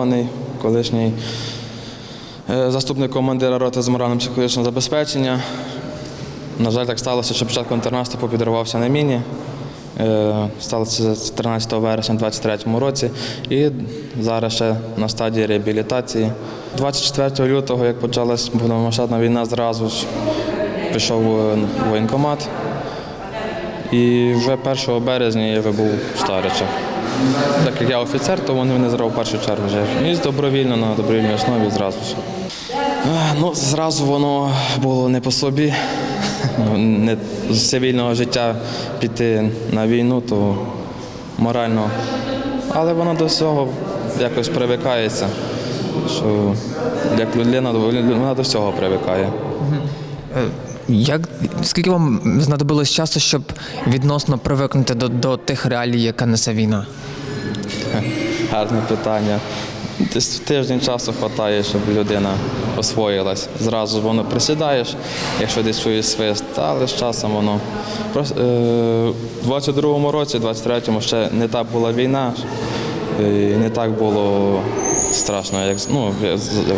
мобілізований, колишній е, заступник командира роти з морально-психологічного забезпечення. На жаль, так сталося, що початком 14 підірвався на міні. Е, Сталося це 13 вересня 2023 році і зараз ще на стадії реабілітації. 24 лютого, як почалась повномасштабна війна, зразу ж пішов е, в воєнкомат. І вже 1 березня я вже був в Старичах. Так як я офіцер, то вони мене зразу в першу чергу вже. І добровільно на добровільній основі зразу. Е, Ну, зразу воно було не по собі. Не з цивільного життя піти на війну, то морально. Але воно до всього якось привикається. Що як людина, вона до всього привикає. Як скільки вам знадобилось часу, щоб відносно привикнути до, до тих реалій, яка несе війна? Гарне питання. Тиждень часу вистачає, щоб людина освоїлась. Зразу воно присідаєш, якщо десь чуєш свист, але з часом воно. Е, 22-му році, 23-му ще не так була війна, і не так було страшно, як ну,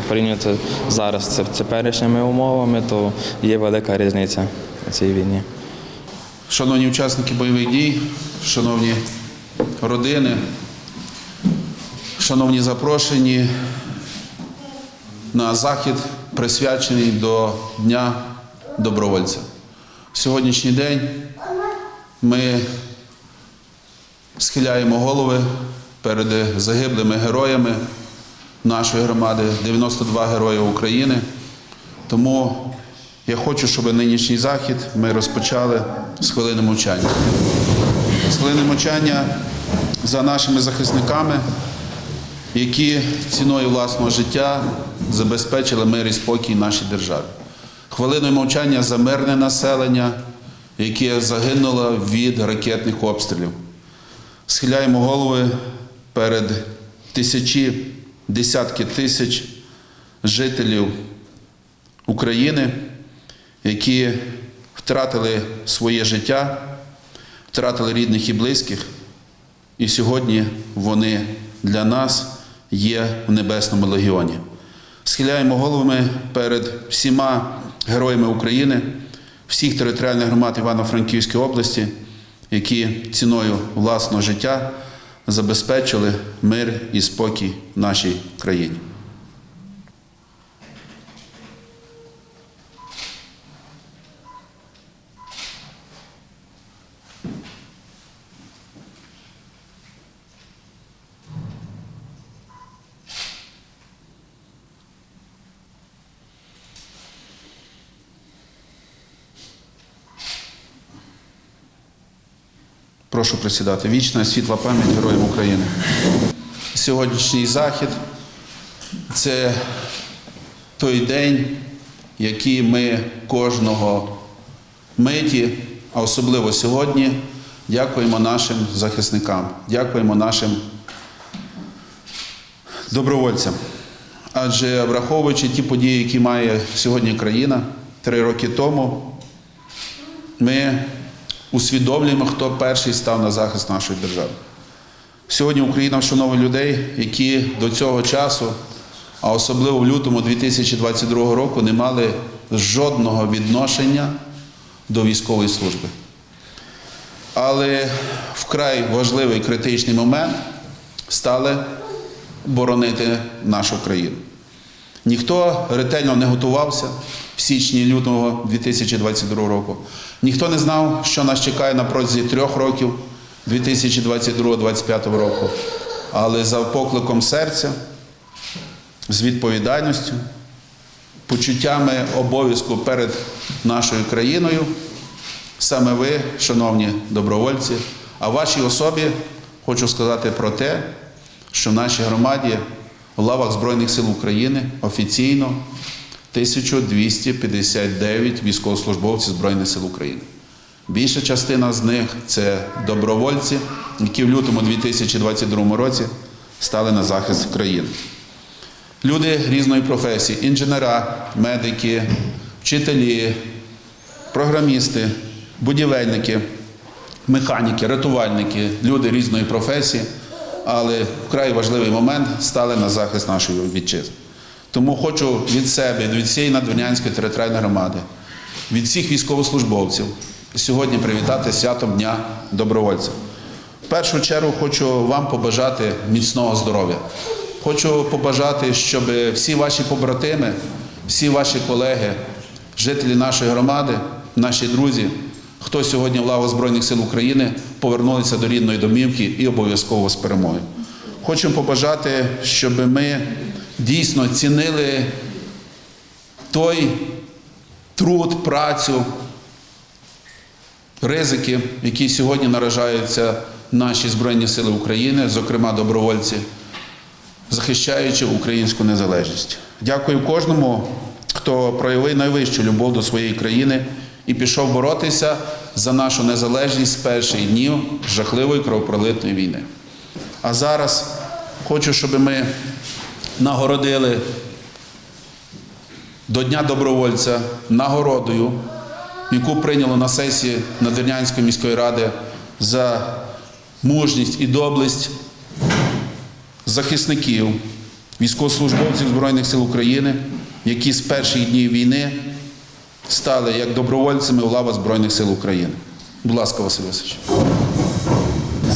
порівнювати зараз з теперішніми умовами, то є велика різниця у цій війні. Шановні учасники бойових дій, шановні родини, шановні запрошені на захід, присвячений до Дня добровольця. В сьогоднішній день ми схиляємо голови перед загиблими героями нашої громади, 92 герої України. Тому я хочу, щоб нинішній захід ми розпочали з хвилини мовчання. З хвилини мовчання за нашими захисниками, які ціною власного життя забезпечили мир і спокій нашій державі. Хвилиною мовчання за мирне населення, яке загинуло від ракетних обстрілів. Схиляємо голови перед тисячі, десятки тисяч жителів України, які втратили своє життя, втратили рідних і близьких, і сьогодні вони для нас є в Небесному легіоні. Схиляємо головами перед всіма героями України, всіх територіальних громад Івано-Франківської області, які ціною власного життя забезпечили мир і спокій в нашій країні. Прошу присідати. Вічна світла пам'ять героям України. Сьогоднішній захід це той день, який ми кожного миті, а особливо сьогодні, дякуємо нашим захисникам, дякуємо нашим добровольцям. Адже враховуючи ті події, які має сьогодні країна, три роки тому ми усвідомлюємо, хто перший став на захист нашої держави. Сьогодні Україна вшановує людей, які до цього часу, а особливо в лютому 2022 року, не мали жодного відношення до військової служби. Але вкрай важливий критичний момент стали боронити нашу країну. Ніхто ретельно не готувався в січні лютого 2022 року. Ніхто не знав, що нас чекає на протязі трьох років 2022-2025 року. Але за покликом серця, з відповідальністю, почуттями обов'язку перед нашою країною, саме ви, шановні добровольці, а вашій особі хочу сказати про те, що в нашій громаді в лавах Збройних сил України офіційно 1259 військовослужбовців Збройних сил України. Більша частина з них це добровольці, які в лютому 2022 році стали на захист країни. Люди різної професії: інженера, медики, вчителі, програмісти, будівельники, механіки, рятувальники, люди різної професії але вкрай важливий момент стали на захист нашої вітчизни. Тому хочу від себе, від всієї Надвірнянської територіальної громади, від всіх військовослужбовців сьогодні привітати святом Дня добровольця. В першу чергу хочу вам побажати міцного здоров'я. Хочу побажати, щоб всі ваші побратими, всі ваші колеги, жителі нашої громади, наші друзі, хто сьогодні в лавах Збройних сил України, повернулися до рідної домівки і обов'язково з перемогою. Хочу побажати, щоб ми дійсно цінили той труд, працю, ризики, які сьогодні наражаються наші Збройні Сили України, зокрема добровольці, захищаючи українську незалежність. Дякую кожному, хто проявив найвищу любов до своєї країни і пішов боротися за нашу незалежність з перших днів жахливої кровопролитної війни. А зараз хочу, щоб ми нагородили до Дня добровольця нагородою, яку прийняло на сесії Надвірнянської міської ради за мужність і доблесть захисників, військовослужбовців Збройних сил України, які з перших днів війни стали як добровольцями у лавах Збройних сил України. Будь ласка, Василь Васильович.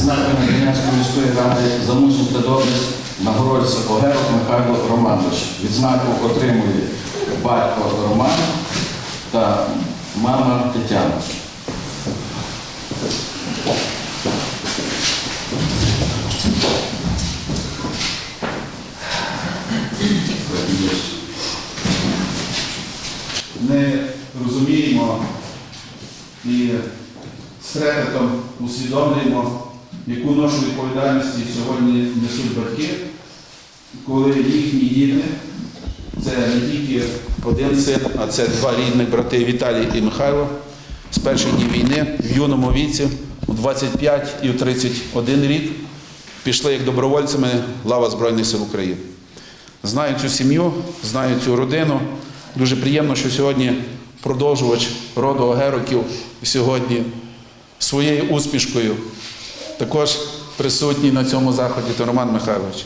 Знаком Надвірнянської міської ради за мужність та доблесть нагородиться Огерок Михайло Романович. Відзнаку отримує батько Роман та мама Тетяна. Ми розуміємо і з усвідомлюємо, яку ношу відповідальності сьогодні несуть батьки, коли їхні діти це не тільки один син, а це два рідних брати Віталій і Михайло з перших днів війни в юному віці, у 25 і у 31 рік, пішли як добровольцями лава Збройних сил України. Знаю цю сім'ю, знаю цю родину. Дуже приємно, що сьогодні продовжувач роду Огероків сьогодні своєю успішкою також присутній на цьому заході то Роман Михайлович.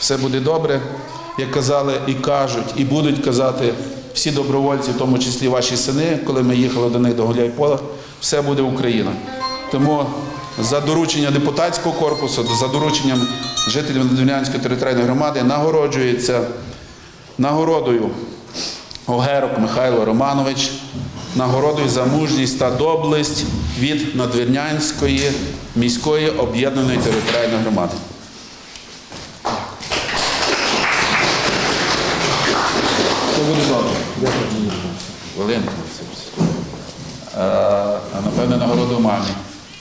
Все буде добре, як казали і кажуть, і будуть казати всі добровольці, в тому числі ваші сини, коли ми їхали до них до Гуляйпола, все буде Україна. Тому за доручення депутатського корпусу, за дорученням жителів Надвірнянської територіальної громади нагороджується нагородою Огерок Михайло Романович, нагородою за мужність та доблесть від Надвірнянської міської об'єднаної територіальної громади. Буде добре. Хвилинку. А, напевне нагороду мамі.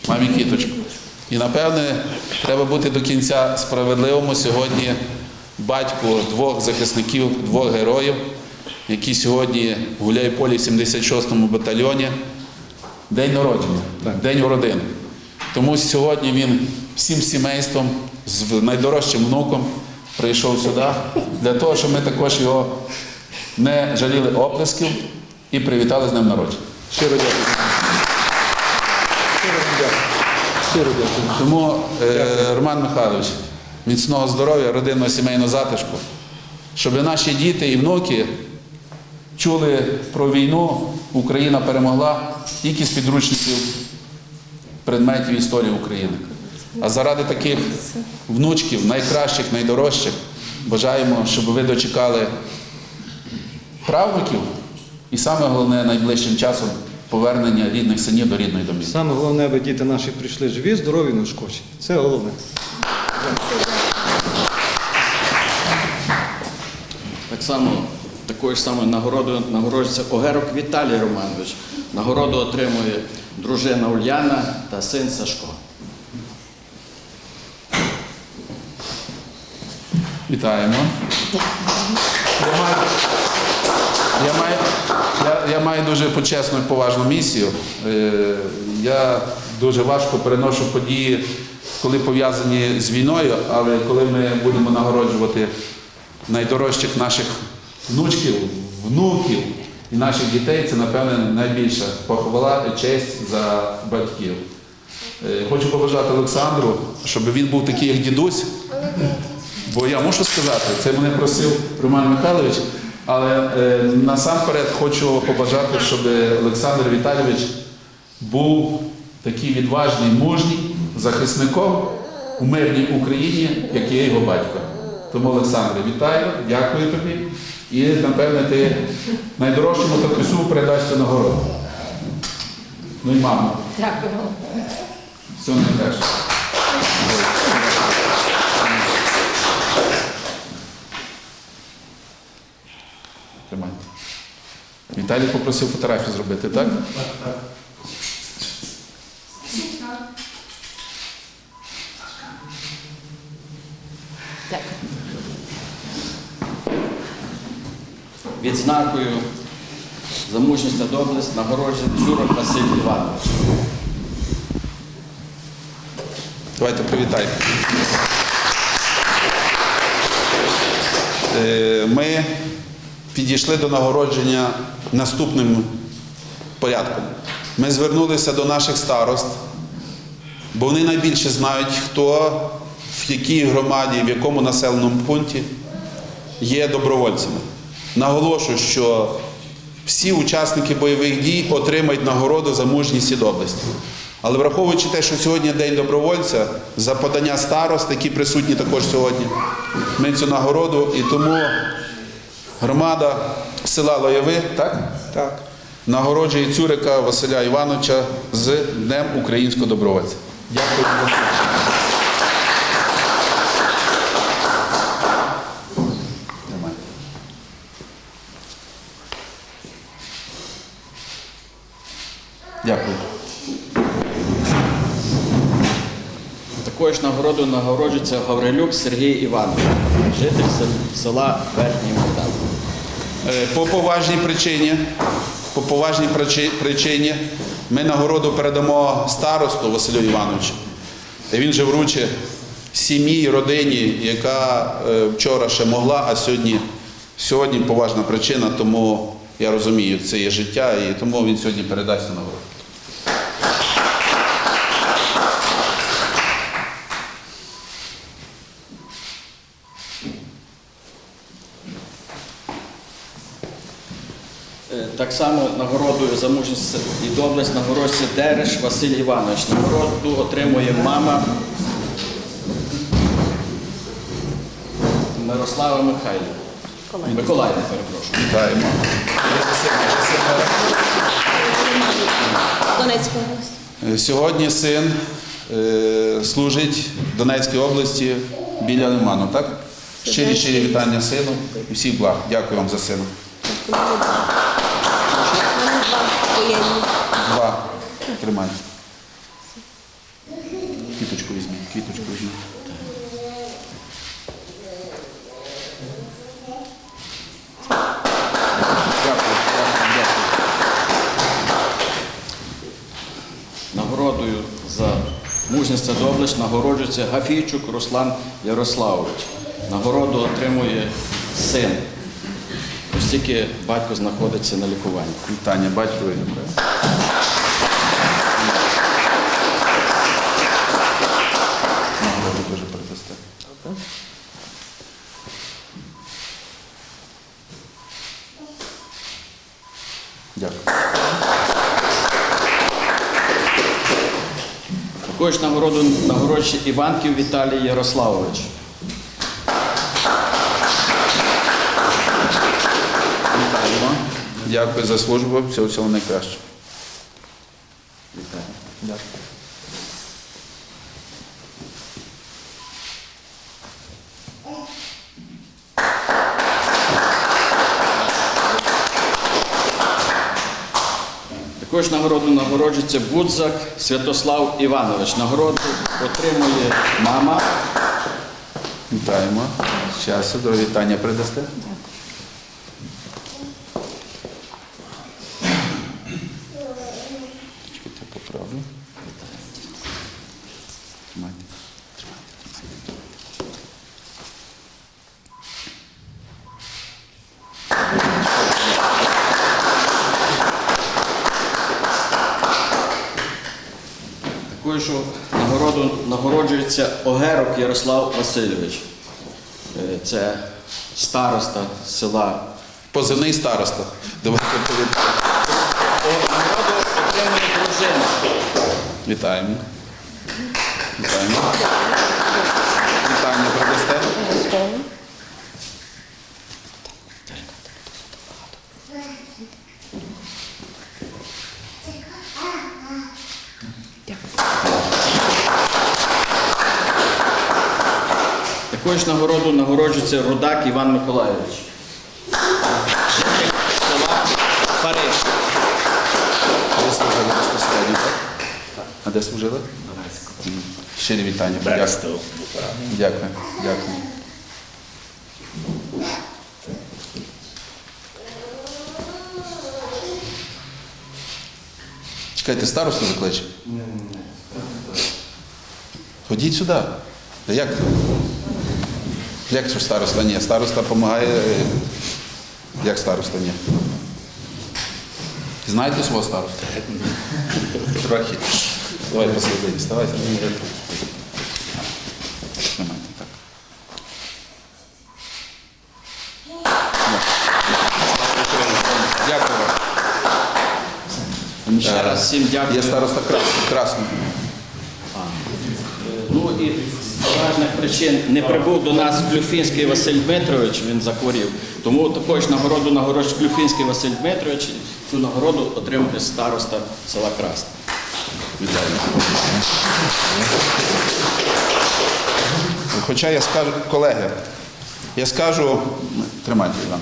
Мамі кіточку. І напевне треба бути до кінця справедливому сьогодні батьку двох захисників, двох героїв, які сьогодні в Гуляйполі в 76-му батальйоні. День народження, день родини. Тому сьогодні він всім сімейством з найдорожчим внуком прийшов сюди для того, щоб ми також його не жаліли оплесків і привітали з ним народження. Щиро дякую. Щиро дякую. Щиро дякую. Тому, е, Роман Михайлович, міцного здоров'я, родинного сімейного затишку, щоб наші діти і внуки чули про війну, Україна перемогла тільки з підручників предметів історії України. А заради таких внучків, найкращих, найдорожчих, бажаємо, щоб ви дочекали правнуків і саме головне найближчим часом повернення рідних синів до рідної домівки. Саме головне, аби діти наші прийшли живі, здорові, не шкочі. Це головне. Так само такою ж самою нагородою нагороджується Огерок Віталій Романович. Нагороду отримує дружина Ульяна та син Сашко. Вітаємо. Я маю, я маю, я, я маю дуже почесну і поважну місію. Е, Я дуже важко переношу події, коли пов'язані з війною, але коли ми будемо нагороджувати найдорожчих наших внучків, внуків і наших дітей, це, напевне, найбільша похвала і честь за батьків. Е, Хочу побажати Олександру, щоб він був такий, як дідусь. Бо я мушу сказати, це мене просив Роман Михайлович, але е, насамперед хочу побажати, щоб Олександр Віталійович був такий відважний, мужній захисником у мирній Україні, як є його батько. Тому, Олександре, вітаю, дякую тобі. І, напевне, ти найдорожчому татусю передасть цю нагороду. Ну і маму. Дякую. Все найкраще. Тримайте. Віталій попросив фотографію зробити, так? Так, так. Дякую. Відзнакою за мужність та доблесть нагороджує Дзюрок Василь Іванович. Давайте привітаємо. Е, Ми підійшли до нагородження наступним порядком. Ми звернулися до наших старост, бо вони найбільше знають, хто в якій громаді, в якому населеному пункті є добровольцями. Наголошую, що всі учасники бойових дій отримають нагороду за мужність і доблесть. Але враховуючи те, що сьогодні День добровольця, за подання старост, які присутні також сьогодні, ми цю нагороду і тому громада села Лоєви, так? Так. Нагороджує Цюрика Василя Івановича з Днем українського добровольця. Дякую за слухання. Тримай. Дякую. Такою ж нагородою нагороджується Гаврилюк Сергій Іванович, житель села Верхній Мордан. Е, По поважній причині, по поважній причині ми нагороду передамо старосту Василю Івановичу. Він же вручить сім'ї, родині, яка е, вчора ще могла, а сьогодні, сьогодні поважна причина, тому я розумію, це є життя, і тому він сьогодні передасть нагороду. Е, Так само нагородою за мужність і доблесть нагородиться Дереш Василь Іванович. Нагороду отримує мама Мирослава Михайлівна. Миколаївна, перепрошую. Донецька область. Е, Сьогодні син е, служить в Донецькій області біля Лиману, так? Щирі щирі вітання сину і всіх благ. Дякую вам за сина. Два. Тримай. Квіточку візьмі, квіточку візьмі. Дякую, дякую, дякую. Нагородою за мужність та доблесть нагороджується Гафійчук Руслан Ярославович. Нагороду отримує син. Оскільки батько знаходиться на лікуванні. Вітання батькові. Дуже передасте. Дякую. Також нагороду нагороджує Іванків Віталій Ярославович. Дякую за службу. Всього всього. Вітаю. Дякую. Також нагороду нагороджується Будзак Святослав Іванович. Нагороду отримує мама Вітаємо. Щастя, до вітання придасте. Чекайте, поправлю. Тримайте. Також Такою, нагороду нагороджується Огерок Ярослав Васильович. Е, Це староста села. Позивний староста. Давайте привітаємо. Нагороду отримує дружина. Вітаємо. Вітаємо. Вітання передасте. Обов'язково. Такою ж нагороду нагороджується Рудак Іван Миколайович. Села Париж. Ви служили безпосередньо, так? А де служили? М. Щирі вітання. Дякую. Дякую. Дякую. Чекайте, старосту закличе? Ходіть сюди. Та як? Як це староста? Ні, староста допомагає. е, Як староста? Ні. Знаєте свого староста? Трохи. Давай посередині, вставайте. Дякую вам. Ще раз всім дякую. Є староста красний. красний. Ну і поважних причин не прибув до нас Клюфінський Василь Дмитрович, він захворів. Тому також нагороду нагороджує Клюфінський Василь Дмитрович. Цю нагороду отримує староста села Красне. Вітаю. Хоча я скажу, колеги, я скажу, тримайте Іван.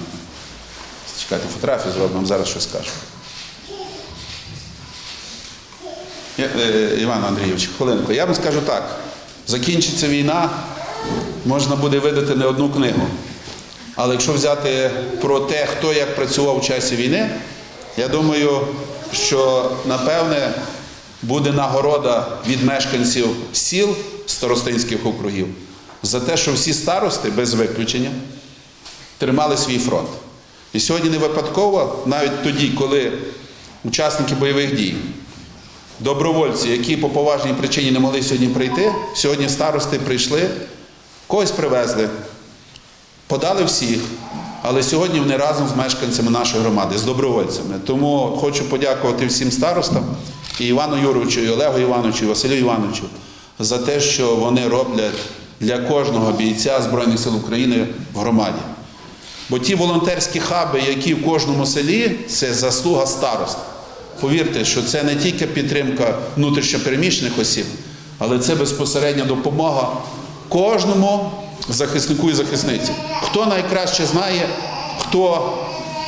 Чекайте, фотографію зробимо, зараз щось скажу. Е, Іван Андрійович, хвилинку. Я вам скажу так: закінчиться війна, можна буде видати не одну книгу. Але якщо взяти про те, хто як працював у часі війни, я думаю, що напевне буде нагорода від мешканців сіл старостинських округів за те, що всі старости без виключення тримали свій фронт. І сьогодні не випадково, навіть тоді, коли учасники бойових дій, добровольці, які по поважній причині не могли сьогодні прийти, сьогодні старости прийшли, когось привезли, подали всіх, але сьогодні вони разом з мешканцями нашої громади, з добровольцями. Тому хочу подякувати всім старостам, і Івану Юровичу, і Олегу Івановичу, і Василю Івановичу за те, що вони роблять для кожного бійця Збройних сил України в громаді. Бо ті волонтерські хаби, які в кожному селі, це заслуга старост. Повірте, що це не тільки підтримка внутрішньопереміщених осіб, але це безпосередня допомога кожному захиснику і захисниці. Хто найкраще знає, хто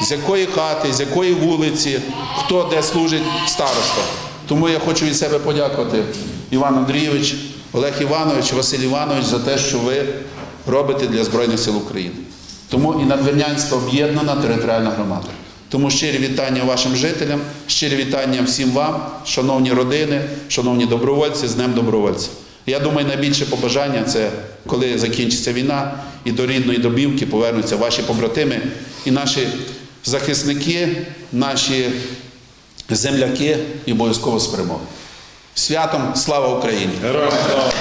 з якої хати, з якої вулиці, хто де служить староста. Тому я хочу від себе подякувати Іван Андрійович, Олег Іванович, Василь Іванович за те, що ви робите для Збройних сил України. Тому і Надвірнянська об'єднана територіальна громада. Тому щирі вітання вашим жителям, щирі вітання всім вам, шановні родини, шановні добровольці, з Днем добровольця. Я думаю, найбільше побажання це коли закінчиться війна і до рідної домівки повернуться ваші побратими і наші захисники, наші земляки і обов'язково з перемоги. Святом слава Україні! Героям слава!